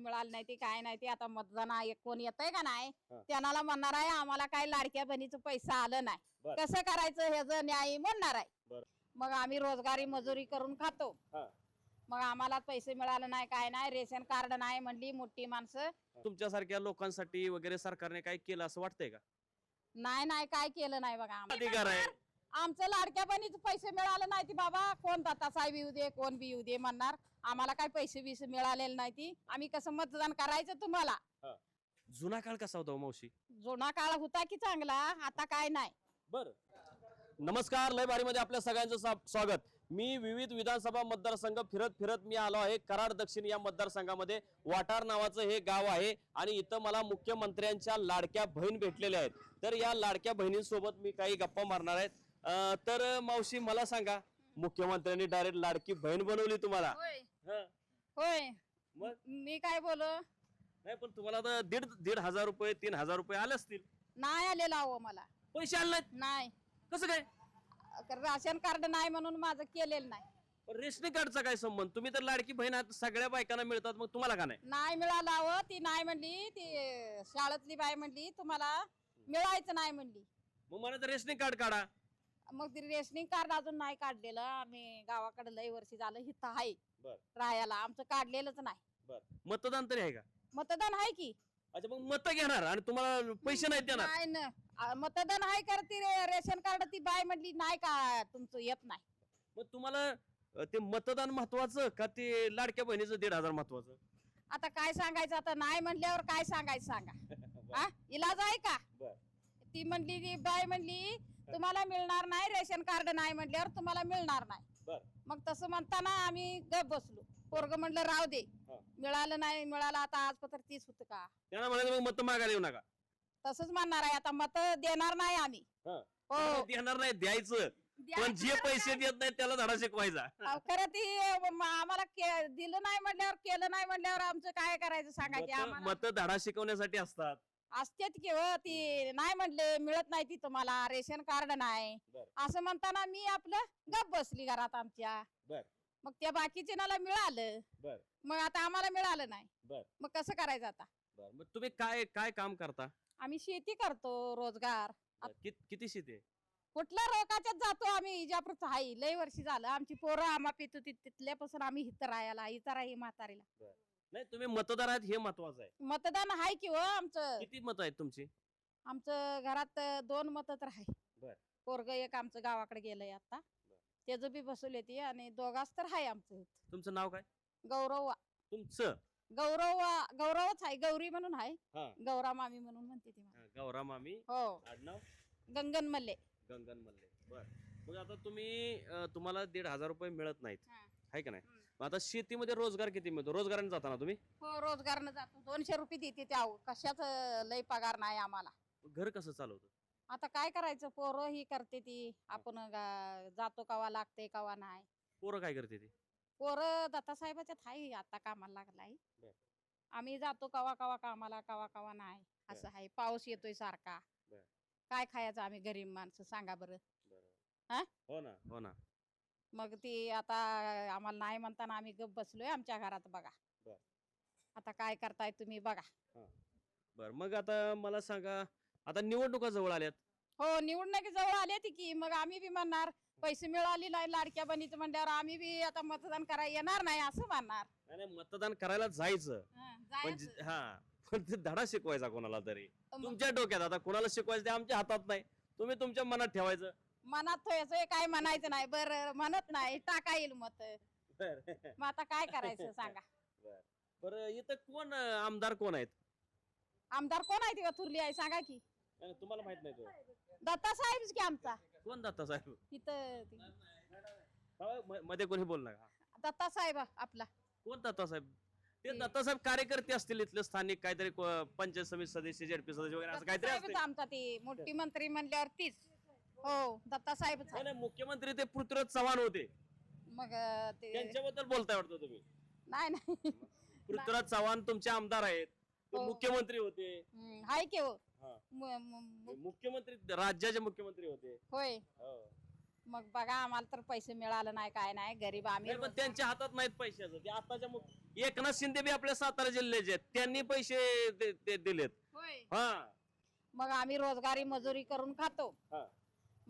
मिळाले नाही ते काय नाही ते आता मतदान आहे, कोण येतंय का नाही हा. त्यांना म्हणणार आहे आम्हाला काय लाडक्या बहिणीचं पैसा आलं नाही. बर. कसं करायचं ह्याचं न्याय म्हणणार आहे. बर. मग आम्ही रोजगारी मजुरी करून खातो. हा. मग आम्हाला पैसे मिळाले नाही काय नाही रेशन कार्ड नाही म्हणली मोठी माणसं. तुमच्यासारख्या लोकांसाठी वगैरे सरकारने काय केलं असं वाटतंय का? नाही नाही काय केलं नाही बघा. आम्हाला. अधिकार आहे. आमचं लाडक्या बहिणीचे पैसे मिळाले नाही ती बाबा. कोण दाता साहेब येऊ दे कोण बी येऊ दे म्हणणार. आम्हाला काय पैसे बिसे मिळालेले नाही ती. आम्ही कसं मतदान करायचं तुम्हाला. जुना काळ कसा होता हो मावशी? जुना काळ होता की चांगला? आता काय नाही. बर. नमस्कार लयमध्ये आपल्या सगळ्यांचं स्वागत. मी विविध विधानसभा मतदारसंघ फिरत फिरत मी आलो आहे कराड दक्षिण या मतदारसंघामध्ये. वाटार नावाचं हे गाव आहे आणि इथं मला मुख्यमंत्र्यांच्या लाडक्या बहीण भेटलेल्या आहेत. तर या लाडक्या बहिणींसोबत मी काही गप्पा मारणार आहेत अं, तर मावशी मला सांगा. मुख्यमंत्र्यांनी डायरेक्ट लाडकी बहीण बनवली तुम्हाला. हं, होय. मग? मी काय बोल? नाही पण तुम्हाला आता दीड दीड हजार रुपये तीन हजार रुपये आले असतील. नाही आलेलं अहो मला. पैसे आले नाहीत? नाही. कसं काय? राशन कार्ड नाही म्हणून माझं केलेलं नाही. पण रेशनिंग कार्डचा काय संबंध? तुम्ही तर लाडकी बहीण आहात सगळ्या बायकांना मिळतात मग तुम्हाला का नाही? नाही मिळालं अहो ती नाही म्हणली ती शाळेतली बाई म्हणली तुम्हाला मिळायचं नाही म्हणली. मग मला तर रेशनिंग कार्ड काढा. मग ती रेशनिंग कार्ड अजून नाही काढलेलं. आम्ही गावाकडे लय वर्षी झालं हिथं आहे. बर. राहायला. आमचं काढलेलंच नाही. बर. मतदान तरी आहे का? मतदान आहे की. अच्छा मग मत घेणार आणि तुम्हाला पैसे नाही देणार? नाही ना. आ, मतदान आहे कर ती रे- रेशन कार्ड ती बाय म्हणली नाही का तुमचं येत नाही. मग तुम्हाला अ, ते मतदान महत्वाचं का ते लाडक्या बहिणीचं दीड हजार महत्वाचं? आता काय सांगायचं? आता नाही म्हणल्यावर काय सांगायचं सांगा. हा इलाज आहे का? बर. ती म्हणली ती बाय म्हणली तुम्हाला मिळणार नाही रेशन कार्ड नाही म्हणल्यावर तुम्हाला मिळणार नाही. बर. मग तसं म्हणताना आम्ही गप बसलो. पोरग म्हणलं राव दे. मिळालं नाही मिळालं आता आज पत्र तीच होत का? त्यांना म्हणायचं मग मत मागायला येऊ नका. तसंच म्हणणार आहे. आता मत देणार नाही आम्ही. हं. हो. देणार नाही द्यायचं. पण जे पैसे देत नाही त्याला धडा शिकवायचा. अहो, खरं ती म- आम्हाला के- दिलं नाही म्हणल्यावर केलं नाही म्हणल्यावर आमचं काय करायचं सांगा की आम्हाला? मत धडा शिकवण्यासाठी असतात. असतेच की हो ती नाही म्हणले मिळत नाही ती तुम्हाला रेशन कार्ड नाही. बर. असं म्हणताना मी आपलं गप बसली घरात आमच्या. बर. मग त्या बाकीचे नाला मिळालं. बर. मग आता आम्हाला मिळालं नाही. बर. मग कसं करायचं आता? बर. मग तुम्ही काय काय काम करता? आम्ही शेती करतो रोजगार. बर, कित- किती शेती आहे? कुठल्या रोगाच्यात जातो आम्ही इजापूरचं हाई लय वर्षी झालं आमची पोरं आम्हा पितो तिथल्यापासून आम्ही इथं राहायला इथं राही म्हातारीला. बर. नाही तुम्ही मतदार आहात हे महत्वाचं आहे. मतदान आहे की हो आमचं. किती मत आहेत तुमची? आमचं घरात अं, दोन मत तर आहे. बर. पोरग एक आमचं गावाकडे गेलंय आता. त्याचं बी बसवले ती आणि दोघाच तर आहे आमचं इथं. तुमचं नाव काय? गौरव तुमचं? गौरव गौरवच आहे गौरी म्हणून आहे. हा. गौरा मामी म्हणून म्हणते ती मला. हा, गौरा मामी. हो. आडनाव? गंगन मल्ले. गंगन मल्ले. बर. मग आता तुम्ही अं, तुम्हाला दीड हजार रुपये मिळत नाहीत. आहे का नाही? मग आता शेतीमध्ये रोजगार किती मिळतो? रोजगाराने जाताना तुम्ही? हो रोजगारनं जातो. दोनशे रुपये देते त्या कशाच लय पगार नाही आम्हाला. घर कसं चालवतं? आता काय करायचं? पोरं ही करते ती. आपण गा- जातो कवा लागते कवा नाही. पोरं काय करते ते? पोरं दत्तासाहेबाच्यात आहे आता कामाला लागलाय. बर. आम्ही जातो कवा कवा कामाला कवा कवा नाही. असं आहे. पाऊस येतोय सारखा. बर. काय खायचं आम्ही? गरीब माणसं. सांगा बरं. हा? हो ना. हो ना. मग ती आता आम्हाला नाही म्हणताना आम्ही गप बसलोय आमच्या घरात बघा. बर. आता काय करताय तुम्ही बघा. बर मग आता मला सांगा आता निवडणुका जवळ आल्यात. हो निवडणुकी जवळ आले ती की मग आम्ही बी म्हणणार पैसे मिळाले नाही लाडक्या बनीचं म्हणल्यावर आम्ही बी आता मतदान करायला येणार नाही असं म्हणणार. नाही, नाही मतदान करायला जायचं. हं, पण जायचं. जे- हा पण ते धडा शिकवायचा कोणाला तरी. तुमच्या डोक्यात आता कोणाला शिकवायचं ते आमच्या हातात नाही. तुम्ही तुमच्या मनात ठेवायचं. मनात ठेवायचं काय म्हणायचं नाही बरं म्हणत नाही टाका येईल मत. बर. मग आता काय करायचं सांगा. बर. बरं इथं कोण अं, आमदार कोण आहेत? आमदार कोण आहे ती थुरली आहे सांगा की. तुम्हाला माहीत नाही तो. दत्ता साहेबच की आमचा. कोण दत्ता साहेब इथं ती- म- मध्ये कोणी बोल नका. दत्ता साहेब आपला. कोण दत्ता साहेब ते. दत्ता साहेब कार्यकर्ते असतील इथले स्थानिक काहीतरी को- पंचायत समिती सदस्य जेडपी सदस्य वगैरे असं काहीतरी साहेबच आमचा ती मोठी मंत्री म्हणल्यावर तीच. हो दत्ता नाही, नाही, मुख्यमंत्री ते पृथ्वीराज चव्हाण होते. मग अं, ते त्यांच्याबद्दल बोलताय वाटतं तुम्ही? नाही नाही. पृथ्वीराज चव्हाण तुमचे आमदार आहेत ते हो. मुख्यमंत्री होते. आहे की हो. हा. म- म- म- मुख्यमंत्री राज्याचे मुख्यमंत्री होते. होय. हो. मग बघा आम्हाला तर पैसे मिळालं नाही काय नाही गरीब आम्ही नाही, पण त्यांच्या हातात नाहीत पैशाचं ते आताच्या मु- एकनाथ शिंदे बी आपल्या सातारा जिल्ह्याचे आहेत. त्यांनी पैसे दे- दे- दिलेत. होय. हा. मग आम्ही रोजगारी मजुरी करून खातो. हा.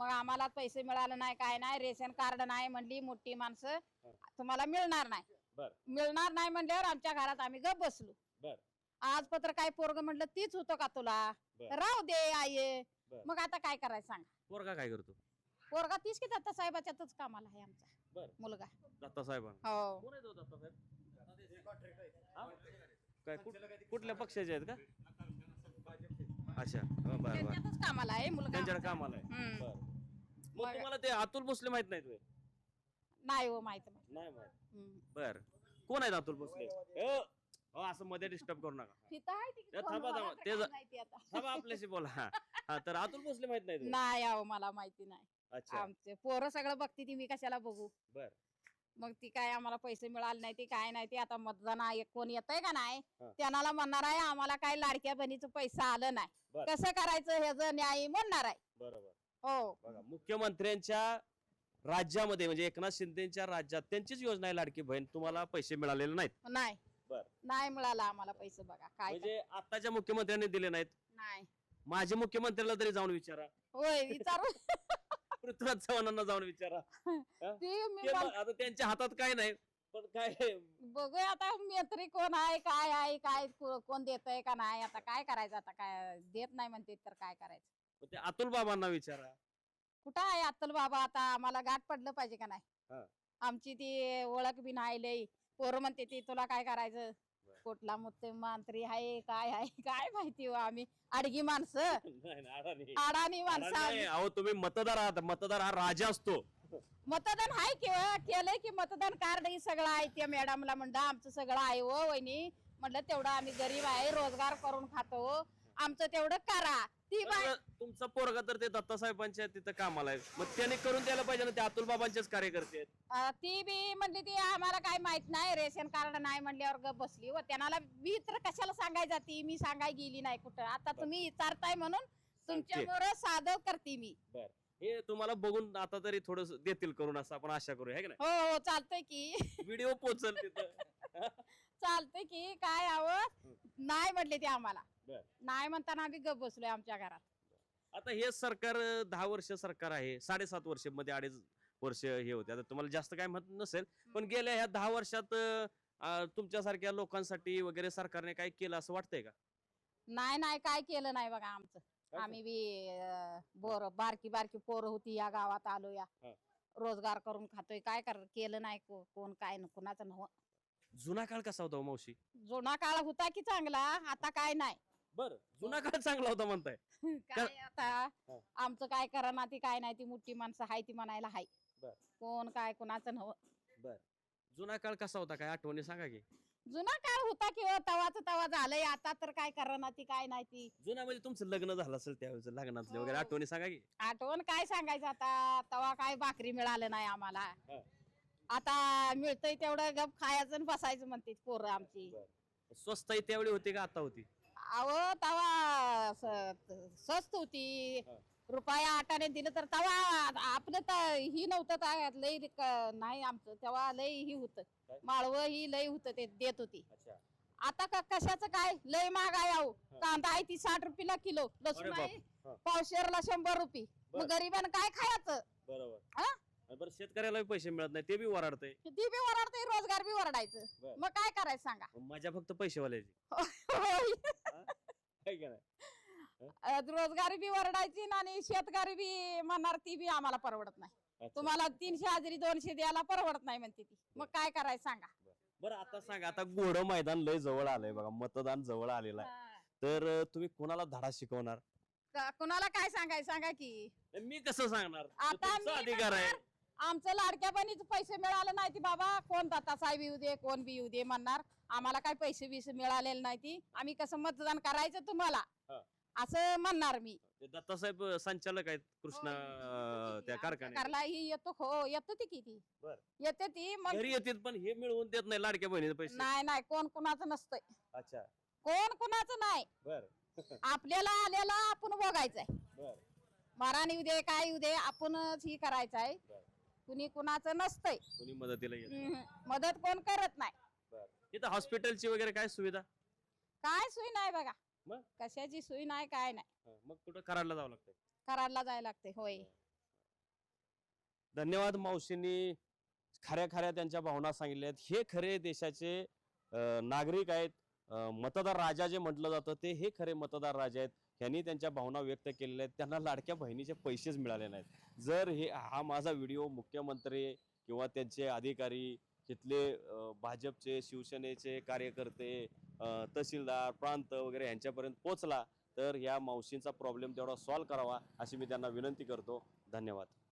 मग आम्हाला पैसे मिळाले नाही काय नाही रेशन कार्ड नाही म्हणली मोठी माणसं हा. तुम्हाला मिळणार नाही बर. मिळणार नाही म्हणल्यावर आमच्या घरात आम्ही गप बसलो बर. आज पत्र काय पोरग म्हटलं तीच होतं का तुला बर. राहू दे आई बर. मग आता काय करायचं सांग पोरगा काय करतो पोरगा तीच की दत्ता साहेबाच्यातच कामाला आहे आमचा बर. मुलगा दत्ता साहेबांना हो कोण आहे तो दत्ता साहेब हा? काय कुठ- कुठल्या पक्षाचे आहेत का अच्छा हा, बर बर त्यांच्यातच कामाला आहे मुलगा त्यांच्याकडे. कामाला आहे हम्म. बर मग तुम्हाला ते अतुल भोसले माहीत नाहीत होय? नाही हो माहीत नाही. नाही माहीत हम्म. बर कोण आहेत अतुल भोसले असं मध्ये डिस्टर्ब करू नका आहे ती ए, कोण थांबा, थांबा. ते काय ज- माहिती आता. थांबा आपल्याशी बोला हा हा, तर अतुल भोसले माहीत नाहीत होय? नाही अहो मला माहिती नाही अच्छा आमचे पोरं सगळं बघती ती मी कशाला बघू बर. मग ती काय आम्हाला पैसे मिळाले नाही ते काय नाही ते आता मतदान आहे कोण येतंय का नाही हा. त्यांना म्हणणार आहे आम्हाला काय लाडक्या बहिणीचं पैसा आलं नाही बर. कसं करायचं ह्याच न्याय म्हणणार आहे बरोबर हो. बघा मुख्यमंत्र्यांच्या राज्यामध्ये म्हणजे एकनाथ शिंदेच्या राज्यात त्यांचीच योजना आहे लाडकी बहीण. तुम्हाला पैसे मिळालेले नाहीत. नाही. बर. नाही मिळाला आम्हाला पैसे बघा. काय म्हणजे आताच्या मुख्यमंत्र्यांनी दिले नाहीत. नाही. माझ्या मुख्यमंत्र्याला तरी जाऊन विचारा. होय विचारू. पृथ्वीराज चव्हाणांना जाऊन विचारा. ती मी ते म्हण- मग आता त्यांच्या हातात काय नाही. पण काय बघूया आता मंत्री कोण आहे काय आहे काय को- कोण देतय का नाही आता काय करायचं आता काय देत नाही म्हणते तर काय करायचं? ते अतुल बाबांना विचारा. कुठं आहे अत्तल बाबा? आता आम्हाला गाठ पडलं पाहिजे का नाही? हा. आमची ती ओळख बी नाही लई. पोरं म्हणते ती तुला काय करायचं? कुठला मुख्यमंत्री आहे? काय आहे? काय माहिती हो आम्ही? अडगी माणसं. नाही, नाही, अडाणी. माणसं अडाणी नाही, आम्ही. अहो तुम्ही मतदार आहात. मतदार हा राजा असतो. मतदान आहे की हो, केलंय की मतदान कार्ड ही सगळं आहे त्या मॅडमला म्हणलं. आमचं सगळं आहे हो वहिनी. म्हणलं तेवढं आम्ही गरीब आहे रोजगार करून खातो. हो. आमचं तेवढं करा. ती बाय तुमचा पोरगा तर ते दत्ता साहेबांच्या तिथं कामाला आहे मग त्याने करून द्यायला पाहिजे ना ते अतुल बाबांचेच कार्यकर्ते आहेत. अं, ती बी म्हणली ती आम्हाला काय माहीत नाही रेशन कार्ड नाही म्हणल्यावर गप बसली व त्यांना मी तर कशाला सांगाय जाती मी सांगाय गेली नाही कुठं. आता तुम्ही विचारताय म्हणून तुमच्यावर साधं करते मी. हे तुम्हाला बघून आता तरी थोडस देतील करून असं आपण आशा करू है की हो हो चालतंय की. व्हिडिओ पोहोचल तिथं. चालतंय की काय हवं नाही म्हटले ते आम्हाला. बर. नाही म्हणताना आम्ही गप बसलोय आमच्या घरात. आता हे सरकार अं, दहा वर्ष सरकार आहे साडेसात वर्षमध्ये अडीच वर्ष हे होते. आता तुम्हाला जास्त काय म्हणत नसेल पण गेल्या ह्या दहा वर्षात अं, अं, तुमच्यासारख्या लोकांसाठी वगैरे सरकारने काय केलं असं वाटतंय का? नाही नाही काय केलं नाही बघा आमचं. आम्ही बी अं, बोर बारकी बारकी पोरं होती या गावात आलो या हा. रोजगार करून खातोय. काय कर केलं नाही को- कोण काय न- कुणाचं नव जुना काळ कसा होता हो मावशी? जुना काळ होता की चांगला आता काय नाही. बर जुना काळ चांगला होता म्हणताय. काय आता. आमचं काय करा ती काय नाही ती मोठी माणसं हाय ती म्हणायला हाय. बर. कोण काय कुणाचं नव जुना काळ कसा होता काय आठवणी सांगा की. जुना काळ होता की हो तवाच तवा झालंय आता तर काय करा ती काय नाही ती. जुना म्हणजे तुमचं लग्न झालं असेल त्यावेळेस लग्नातले वगैरे हो. आठवणी सांगा की. आठवण काय सांगायचं आता? तवा काय भाकरी मिळालं नाही आम्हाला. हा. आता मिळतंय तेवढं गप खायचं आणि बसायचं म्हणते पोरं आमची. स्वस्ताई त्यावेळी होती का आता होती? अहो तवा स- स्वस्त होती. हा. रुपया आटाने दिलं तर तवा आपलं तर ही नव्हतं ता- क- नाही आमचं. तेव्हा लय ही होत. काय? माळवं ही लय होत ते देत होती. अच्छा. आता का कशाचं काय? लय महाग आहे अहो. कांदा आहे ती साठ रुपयाला किलो लसूण अरे आहे. हा. पावशेरला शंभर रुपये बर. मग गरिबांना काय खायचं? बरोबर. हा? बरं शेतकऱ्याला पैसे मिळत नाही ते बी वराडतंय ती बी वरडते रोजगार बी वरडायचं बर. मग काय करायचं सांगा? मजा फक्त पैसेवाल्याची. होय. काय का नाही? अं, रोजगारी बी वरडायची न आणि शेतकरी बी म्हणणार ती बी आम्हाला परवडत नाही. अच्छा. तुम्हाला तीनशे हजेरी दोनशे द्यायला परवडत नाही म्हणते ती. मग काय करायचं सांगा? बरं. आता सांगा आता घोड मैदान लय जवळ आलंय बघा मतदान जवळ आलेलं आहे. तर अं, तुम्ही कोणाला धडा शिकवणार? का- कुणाला काय सांगायचं? सांगा की. मी कसं सांगणार? तो आता तुमचा मी अधिकार आहे. म्हणणार, आमचं लाडक्या बहिणीचे पैसे मिळाले नाही ती बाबा. कोण दाता साहेब येऊ दे कोण बी येऊ दे म्हणणार. आम्हाला काय पैसे बिसे मिळालेले नाही ती. आम्ही कसं मतदान करायचं तुम्हाला? हा. असं म्हणणार मी. ते दत्तासाहेब अं, संचालक आहेत कृष्णा अं, त्या कारखान्यात. करला ही येतो हो येतो ती किती? बर. येते ती मग घरी येतील पण हे मिळवून देत नाही लाडक्या बहिणीचे पैसे. नाही नाही कोण कुणाचं नसतंय. अच्छा. कोण कुणाचं नाही. बर. आपल्याला आलेला आपण बघायचंय. बर. मारान येऊ दे काय येऊ दे आपणच ही करायचं आहे. कुणी कुणाचं नसतंय. कोणी मदतीला येत नाही. हम्म. मदत कोण करत नाही. इथं हॉस्पिटलची वगैरे काय सुविधा? काय सोय नाही बघा. मग? कशाची सोय नाही काय नाही. हा, मग कुठं कराडला जावं लागतंय? कराडला जायला लागते होय. धन्यवाद मावशींनी खऱ्या खऱ्या त्यांच्या भावना सांगितल्या आहेत हे खरे देशाचे अं, नागरिक आहेत. अं, मतदार राजा जे म्हटलं जातं ते हे खरे मतदार राजा आहेत. ह्यांनी त्यांच्या भावना व्यक्त केलेल्या आहेत. त्यांना लाडक्या बहिणीचे पैसेच मिळाले नाहीत. जर हे हा माझा व्हिडिओ मुख्यमंत्री किंवा त्यांचे अधिकारी तिथले भाजपचे शिवसेनेचे कार्यकर्ते तहसीलदार प्रांत वगैरे यांच्यापर्यंत पोचला तर या मावशींचा प्रॉब्लेम तेवढा सॉल्व्ह करावा अशी मी त्यांना विनंती करतो. धन्यवाद.